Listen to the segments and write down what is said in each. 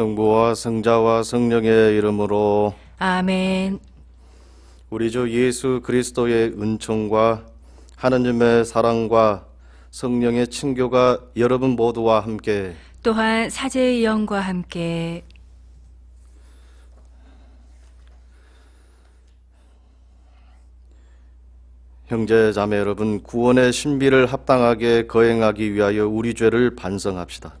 성부와 성자와 성령의 이름으로 아멘. 우리 주 예수 그리스도의 은총과 하느님의 사랑과 성령의 친교가 여러분 모두와 함께 또한 사제의 영과 함께 형제 자매 여러분 구원의 신비를 합당하게 거행하기 위하여 우리 죄를 반성합시다.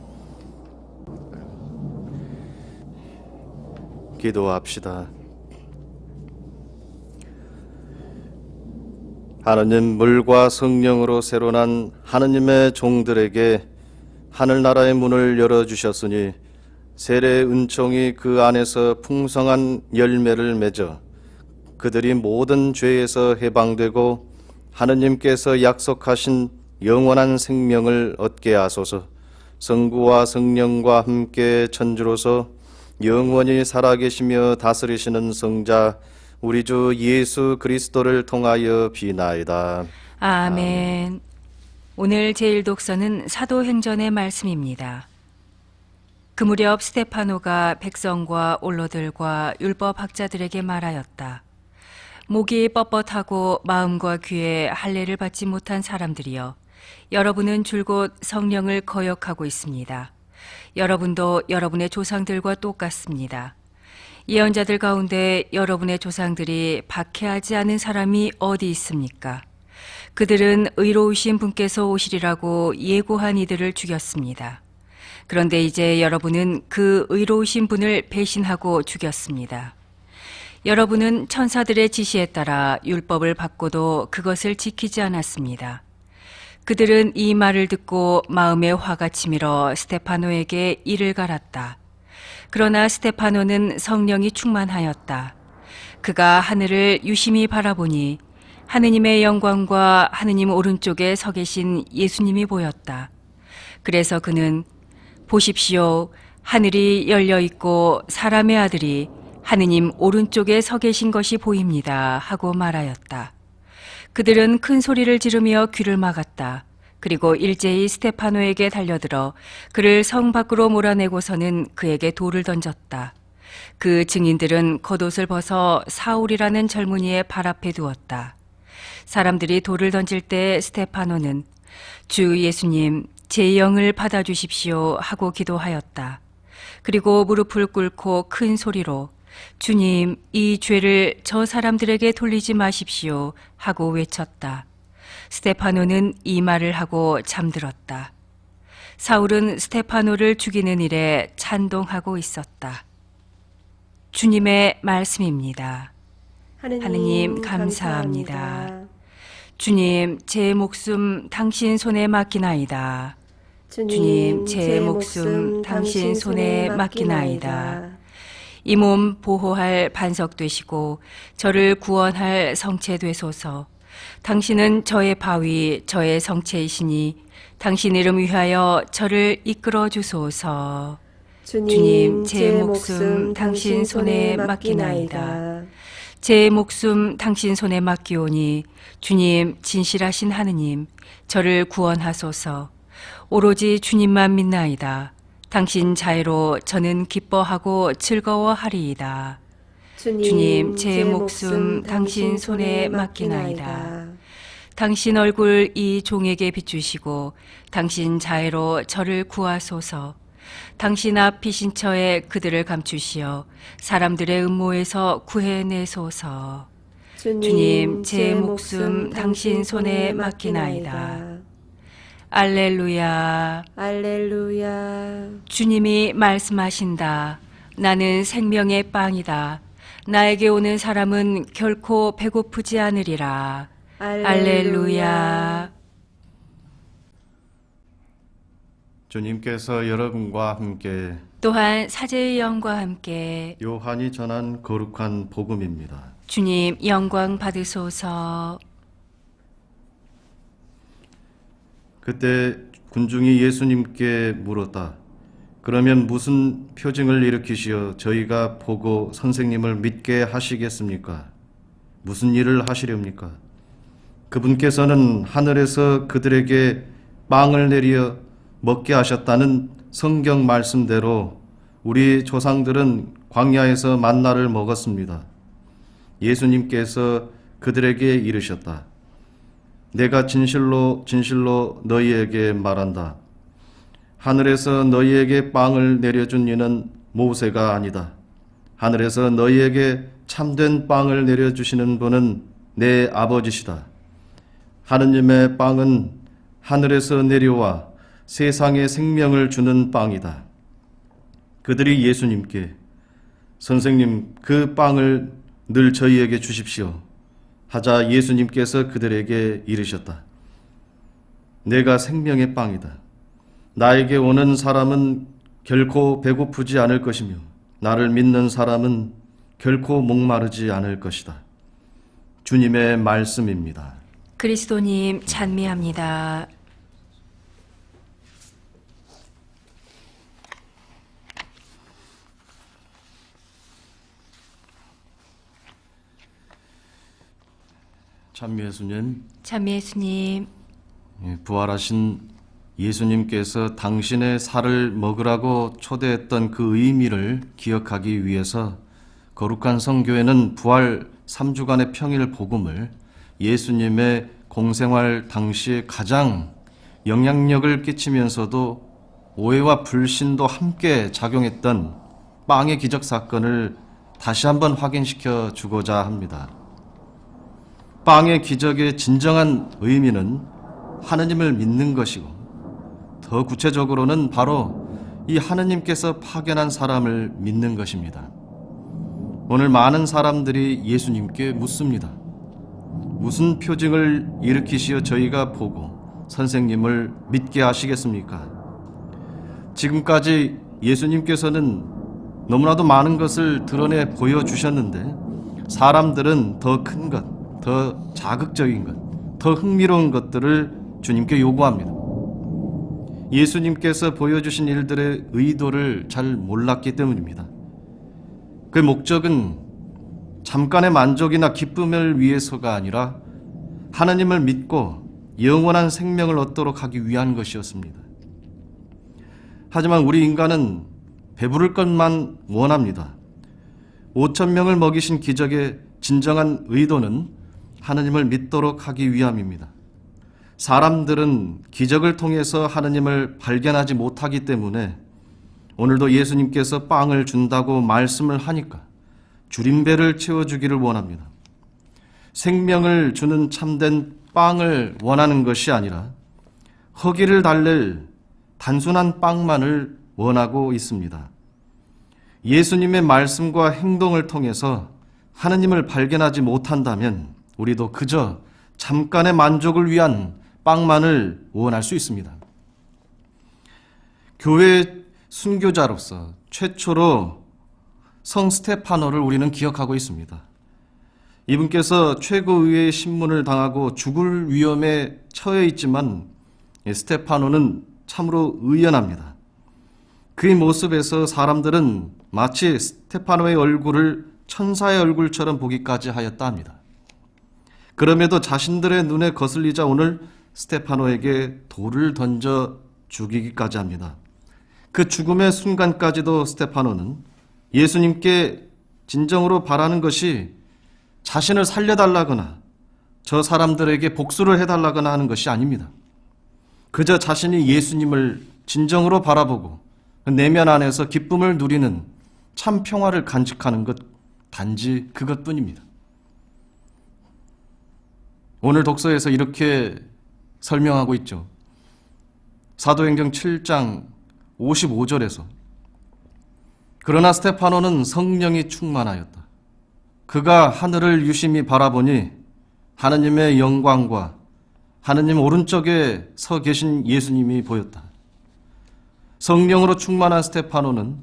기도합시다. 하느님 물과 성령으로 새로 난 하느님의 종들에게 하늘나라의 문을 열어 주셨으니 세례의 은총이 그 안에서 풍성한 열매를 맺어 그들이 모든 죄에서 해방되고 하느님께서 약속하신 영원한 생명을 얻게 하소서. 성부와 성령과 함께 천주로서 영원히 살아계시며 다스리시는 성자 우리 주 예수 그리스도를 통하여 비나이다. 아멘. 오늘 제일 독서는 사도행전의 말씀입니다. 그 무렵 스테파노가 백성과 올로들과 율법 학자들에게 말하였다. 목이 뻣뻣하고 마음과 귀에 할례를 받지 못한 사람들이여 여러분은 줄곧 성령을 거역하고 있습니다. 여러분도 여러분의 조상들과 똑같습니다. 예언자들 가운데 여러분의 조상들이 박해하지 않은 사람이 어디 있습니까? 그들은 의로우신 분께서 오시리라고 예고한 이들을 죽였습니다. 그런데 이제 여러분은 그 의로우신 분을 배신하고 죽였습니다. 여러분은 천사들의 지시에 따라 율법을 받고도 그것을 지키지 않았습니다. 그들은 이 말을 듣고 마음에 화가 치밀어 스테파노에게 이를 갈았다. 그러나 스테파노는 성령이 충만하였다. 그가 하늘을 유심히 바라보니 하느님의 영광과 하느님 오른쪽에 서 계신 예수님이 보였다. 그래서 그는 보십시오. 하늘이 열려 있고 사람의 아들이 하느님 오른쪽에 서 계신 것이 보입니다. 하고 말하였다. 그들은 큰 소리를 지르며 귀를 막았다. 그리고 일제히 스테파노에게 달려들어 그를 성 밖으로 몰아내고서는 그에게 돌을 던졌다. 그 증인들은 겉옷을 벗어 사울이라는 젊은이의 발 앞에 두었다. 사람들이 돌을 던질 때 스테파노는 주 예수님, 제 영을 받아주십시오 하고 기도하였다. 그리고 무릎을 꿇고 큰 소리로 주님, 이 죄를 저 사람들에게 돌리지 마십시오 하고 외쳤다. 스테파노는 이 말을 하고 잠들었다. 사울은 스테파노를 죽이는 일에 찬동하고 있었다. 주님의 말씀입니다. 하느님, 감사합니다. 주님, 제 목숨 당신 손에 맡기나이다. 주님, 제 목숨 당신 손에 맡기나이다. 이 몸 보호할 반석 되시고 저를 구원할 성체 되소서. 당신은 저의 바위, 저의 성체이시니 당신 이름 위하여 저를 이끌어 주소서. 주님, 제 목숨 당신 손에 맡기나이다. 제 목숨 당신 손에 맡기오니 주님 진실하신 하느님 저를 구원하소서. 오로지 주님만 믿나이다. 당신 자애로 저는 기뻐하고 즐거워하리이다. 주님, 제 목숨 당신 손에 맡기나이다. 당신 얼굴 이 종에게 비추시고 당신 자애로 저를 구하소서. 당신 앞 피신처에 그들을 감추시어 사람들의 음모에서 구해내소서. 주님, 제 목숨 당신 손에 맡기나이다. 알렐루야. 알렐루야. 주님이 말씀하신다. 나는 생명의 빵이다. 나에게 오는 사람은 결코 배고프지 않으리라. 알렐루야. 주님께서 여러분과 함께 또한 사제의 영과 함께 요한이 전한 거룩한 복음입니다. 주님 영광 받으소서. 그때 군중이 예수님께 물었다. 그러면 무슨 표징을 일으키시어 저희가 보고 선생님을 믿게 하시겠습니까? 무슨 일을 하시렵니까? 그분께서는 하늘에서 그들에게 빵을 내려 먹게 하셨다는 성경 말씀대로 우리 조상들은 광야에서 만나를 먹었습니다. 예수님께서 그들에게 이르셨다. 내가 진실로 진실로 너희에게 말한다. 하늘에서 너희에게 빵을 내려준 이는 모세가 아니다. 하늘에서 너희에게 참된 빵을 내려주시는 분은 내 아버지시다. 하느님의 빵은 하늘에서 내려와 세상에 생명을 주는 빵이다. 그들이 예수님께 선생님 그 빵을 늘 저희에게 주십시오. 하자 예수님께서 그들에게 이르셨다. 내가 생명의 빵이다. 나에게 오는 사람은 결코 배고프지 않을 것이며 나를 믿는 사람은 결코 목마르지 않을 것이다. 주님의 말씀입니다. 그리스도님 찬미합니다. 참 예수님, 찬미 예수님. 예, 부활하신 예수님께서 당신의 살을 먹으라고 초대했던 그 의미를 기억하기 위해서 거룩한 성교회는 부활 3주간의 평일 복음을 예수님의 공생활 당시 가장 영향력을 끼치면서도 오해와 불신도 함께 작용했던 빵의 기적 사건을 다시 한번 확인시켜 주고자 합니다. 빵의 기적의 진정한 의미는 하느님을 믿는 것이고 더 구체적으로는 바로 이 하느님께서 파견한 사람을 믿는 것입니다. 오늘 많은 사람들이 예수님께 묻습니다. 무슨 표징을 일으키시어 저희가 보고 선생님을 믿게 하시겠습니까? 지금까지 예수님께서는 너무나도 많은 것을 드러내 보여주셨는데 사람들은 더 큰 것, 더 자극적인 것, 더 흥미로운 것들을 주님께 요구합니다. 예수님께서 보여주신 일들의 의도를 잘 몰랐기 때문입니다. 그 목적은 잠깐의 만족이나 기쁨을 위해서가 아니라 하나님을 믿고 영원한 생명을 얻도록 하기 위한 것이었습니다. 하지만 우리 인간은 배부를 것만 원합니다. 5천 명을 먹이신 기적의 진정한 의도는 하나님을 믿도록 하기 위함입니다. 사람들은 기적을 통해서 하나님을 발견하지 못하기 때문에 오늘도 예수님께서 빵을 준다고 말씀을 하니까 줄임배를 채워주기를 원합니다. 생명을 주는 참된 빵을 원하는 것이 아니라 허기를 달랠 단순한 빵만을 원하고 있습니다. 예수님의 말씀과 행동을 통해서 하느님을 발견하지 못한다면 우리도 그저 잠깐의 만족을 위한 빵만을 원할 수 있습니다. 교회 순교자로서 최초로 성 스테파노를 우리는 기억하고 있습니다. 이분께서 최고의회 신문을 당하고 죽을 위험에 처해 있지만 스테파노는 참으로 의연합니다. 그의 모습에서 사람들은 마치 스테파노의 얼굴을 천사의 얼굴처럼 보기까지 하였다 합니다. 그럼에도 자신들의 눈에 거슬리자 오늘 스테파노에게 돌을 던져 죽이기까지 합니다. 그 죽음의 순간까지도 스테파노는 예수님께 진정으로 바라는 것이 자신을 살려달라거나 저 사람들에게 복수를 해달라거나 하는 것이 아닙니다. 그저 자신이 예수님을 진정으로 바라보고 내면 안에서 기쁨을 누리는 참 평화를 간직하는 것 단지 그것뿐입니다. 오늘 독서에서 이렇게 설명하고 있죠. 사도행전 7장 55절에서 그러나 스테파노는 성령이 충만하였다. 그가 하늘을 유심히 바라보니 하느님의 영광과 하느님 오른쪽에 서 계신 예수님이 보였다. 성령으로 충만한 스테파노는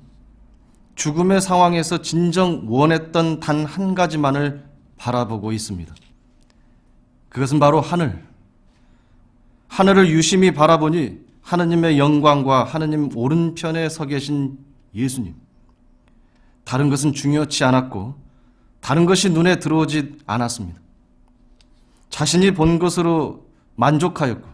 죽음의 상황에서 진정 원했던 단 한 가지만을 바라보고 있습니다. 그것은 바로 하늘. 하늘을 유심히 바라보니 하느님의 영광과 하느님 오른편에 서 계신 예수님. 다른 것은 중요치 않았고 다른 것이 눈에 들어오지 않았습니다. 자신이 본 것으로 만족하였고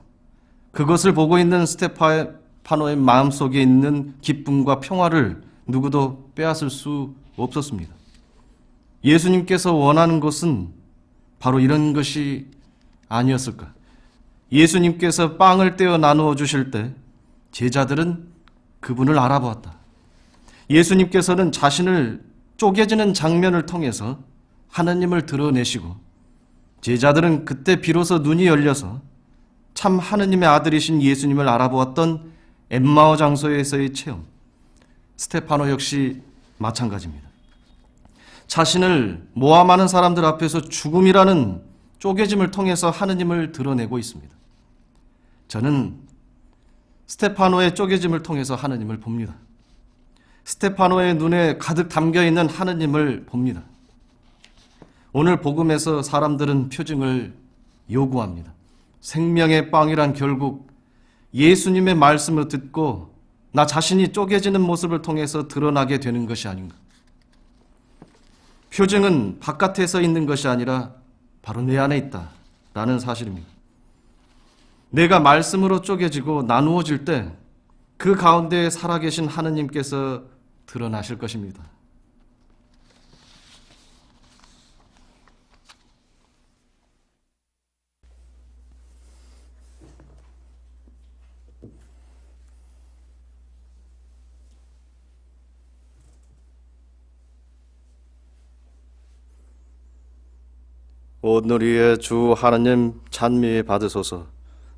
그것을 보고 있는 스테파노의 마음속에 있는 기쁨과 평화를 누구도 빼앗을 수 없었습니다. 예수님께서 원하는 것은 바로 이런 것이 아니었을까? 예수님께서 빵을 떼어 나누어 주실 때 제자들은 그분을 알아보았다. 예수님께서는 자신을 쪼개지는 장면을 통해서 하나님을 드러내시고 제자들은 그때 비로소 눈이 열려서 참 하느님의 아들이신 예수님을 알아보았던 엠마오 장소에서의 체험. 스테파노 역시 마찬가지입니다. 자신을 모함하는 사람들 앞에서 죽음이라는 쪼개짐을 통해서 하느님을 드러내고 있습니다. 저는 스테파노의 쪼개짐을 통해서 하느님을 봅니다. 스테파노의 눈에 가득 담겨 있는 하느님을 봅니다. 오늘 복음에서 사람들은 표징을 요구합니다. 생명의 빵이란 결국 예수님의 말씀을 듣고 나 자신이 쪼개지는 모습을 통해서 드러나게 되는 것이 아닌가. 표징은 바깥에서 있는 것이 아니라 바로 내 안에 있다 라는 사실입니다. 내가 말씀으로 쪼개지고 나누어질 때 그 가운데 살아계신 하느님께서 드러나실 것입니다. 오늘이의 주 하나님 찬미 받으소서.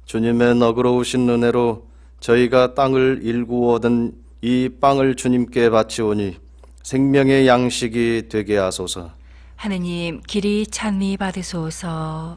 주님의 너그러우신 은혜로 저희가 땅을 일구어 얻은 이 빵을 주님께 바치오니 생명의 양식이 되게 하소서. 하느님 길이 찬미 받으소서.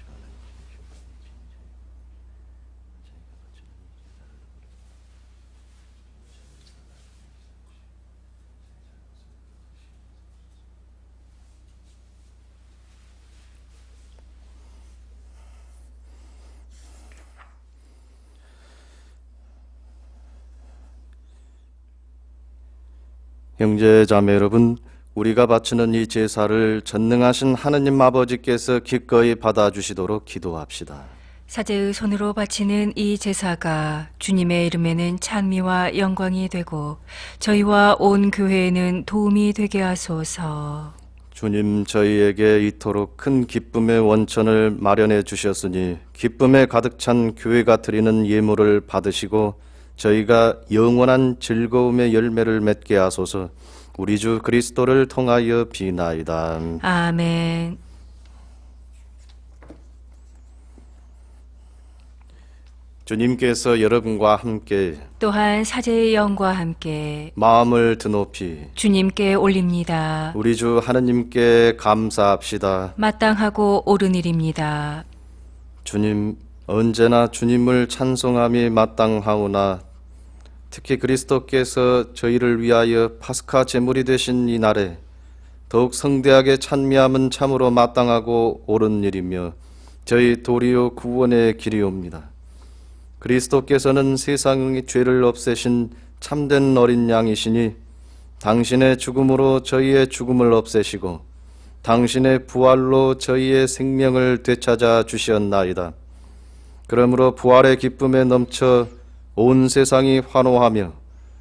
형제 자매 여러분, 우리가 바치는 이 제사를 전능하신 하느님 아버지께서 기꺼이 받아주시도록 기도합시다. 사제의 손으로 바치는 이 제사가 주님의 이름에는 찬미와 영광이 되고 저희와 온 교회에는 도움이 되게 하소서. 주님 저희에게 이토록 큰 기쁨의 원천을 마련해 주셨으니 기쁨에 가득 찬 교회가 드리는 예물을 받으시고 저희가 영원한 즐거움의 열매를 맺게 하소서 우리 주 그리스도를 통하여 비나이다. 아멘. 주님께서 여러분과 함께 또한 사제의 영과 함께 마음을 드높이 주님께 올립니다. 우리 주 하느님께 감사합시다. 마땅하고 옳은 일입니다. 주님 언제나 주님을 찬송함이 마땅하오나 특히 그리스도께서 저희를 위하여 파스카 제물이 되신 이 날에 더욱 성대하게 찬미함은 참으로 마땅하고 옳은 일이며 저희 도리어 구원의 길이옵니다. 그리스도께서는 세상의 죄를 없애신 참된 어린 양이시니 당신의 죽음으로 저희의 죽음을 없애시고 당신의 부활로 저희의 생명을 되찾아 주시었나이다. 그러므로 부활의 기쁨에 넘쳐 온 세상이 환호하며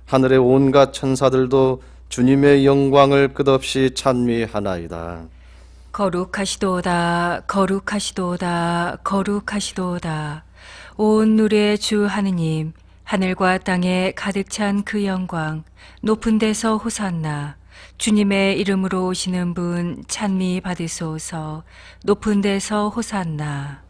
하늘의 온갖 천사들도 주님의 영광을 끝없이 찬미하나이다. 거룩하시도다, 거룩하시도다, 거룩하시도다. 온 누리의 주 하느님, 하늘과 땅에 가득 찬 그 영광, 높은 데서 호산나. 주님의 이름으로 오시는 분 찬미 받으소서. 높은 데서 호산나.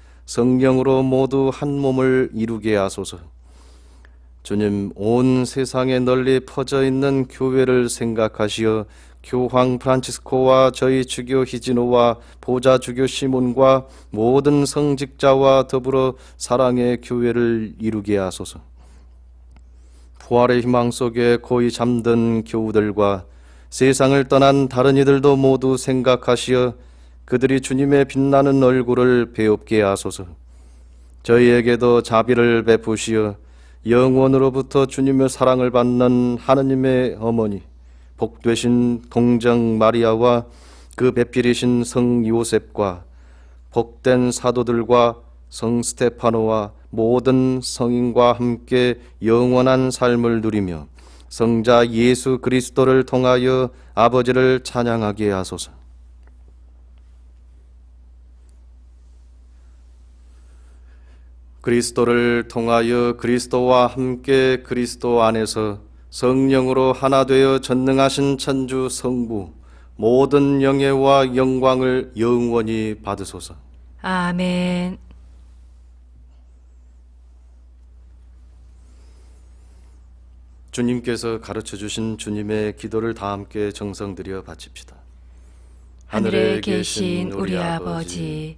성령으로 모두 한 몸을 이루게 하소서. 주님 온 세상에 널리 퍼져 있는 교회를 생각하시어 교황 프란치스코와 저희 주교 히지노와 보좌 주교 시몬과 모든 성직자와 더불어 사랑의 교회를 이루게 하소서. 부활의 희망 속에 고이 잠든 교우들과 세상을 떠난 다른 이들도 모두 생각하시어 그들이 주님의 빛나는 얼굴을 배웁게 하소서. 저희에게도 자비를 베푸시어 영원으로부터 주님의 사랑을 받는 하느님의 어머니 복되신 동정 마리아와 그 배필이신 성 요셉과 복된 사도들과 성 스테파노와 모든 성인과 함께 영원한 삶을 누리며 성자 예수 그리스도를 통하여 아버지를 찬양하게 하소서. 그리스도를 통하여 그리스도와 함께 그리스도 안에서 성령으로 하나 되어 전능하신 천주 성부 모든 영예와 영광을 영원히 받으소서. 아멘. 주님께서 가르쳐 주신 주님의 기도를 다 함께 정성들여 바칩시다. 하늘에 계신 우리 아버지,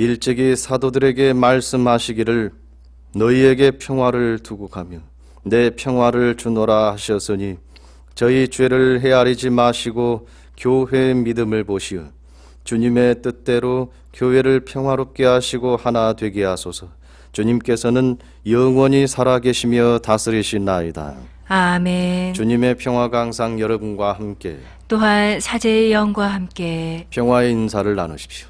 일찍이 사도들에게 말씀하시기를 너희에게 평화를 두고 가며 내 평화를 주노라 하셨으니 저희 죄를 헤아리지 마시고 교회의 믿음을 보시어 주님의 뜻대로 교회를 평화롭게 하시고 하나 되게 하소서. 주님께서는 영원히 살아계시며 다스리시나이다. 아멘. 주님의 평화가 항상 여러분과 함께 또한 사제의 영과 함께 평화의 인사를 나누십시오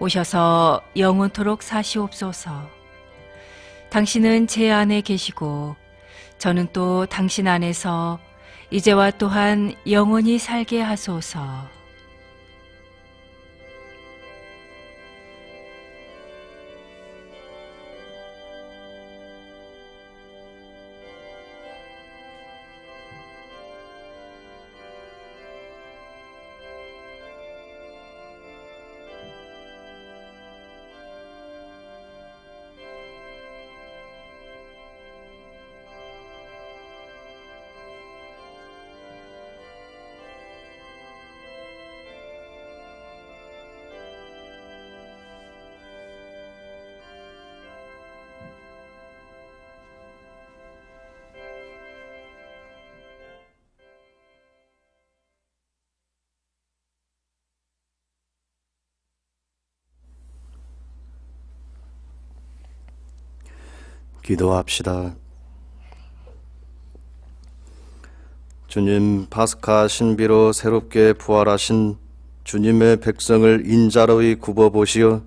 오셔서 영원토록 사시옵소서. 당신은 제 안에 계시고 저는 또 당신 안에서 이제와 또한 영원히 살게 하소서. 기도합시다 주님 파스카 신비로 새롭게 부활하신 주님의 백성을 인자로이 굽어 보시어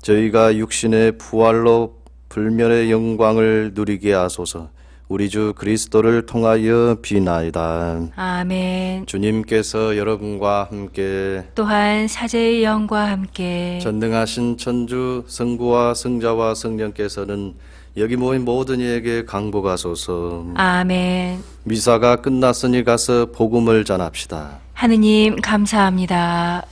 저희가 육신의 부활로 불멸의 영광을 누리게 하소서 우리 주 그리스도를 통하여 비나이다. 아멘. 주님께서 여러분과 함께 또한 사제의 영과 함께 전능하신 천주 성부와 성자와 성령께서는 여기 모인 모든 이에게 강복하소서. 아멘. 미사가 끝났으니 가서 복음을 전합시다. 하느님 감사합니다.